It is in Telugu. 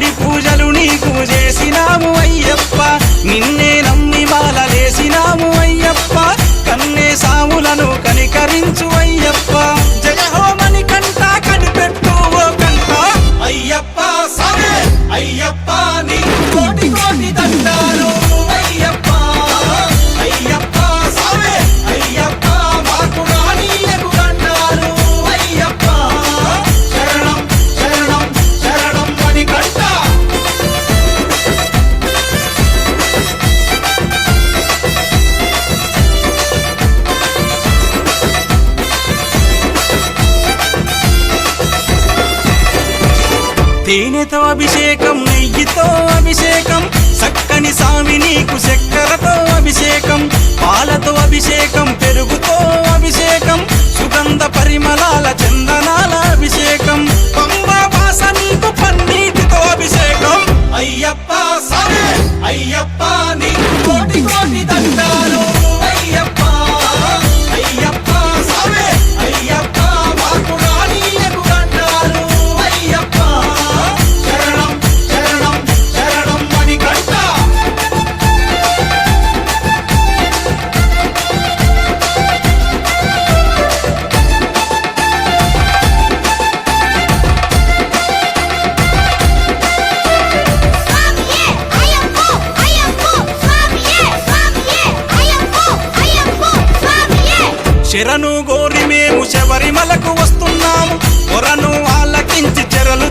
పడి పూజలు తేనెతో అభిషేకం నెయ్యితో అభిషేకం చక్కని సామి నీకు చక్కెరతో అభిషేకం పాలతో అభిషేకం పెరుగుతో అభిషేకం సుగంధ పరిమళాల చందనాల అభిషేకం పంబా నీకు పన్నీటితో అభిషేకం. అయ్యప్ప సామే అయ్యప్ప నీకు కోటి కోటి శరణు గోరి మేము శబరిమలకు వస్తున్నాము. పొరను ఆలకించి చెరలు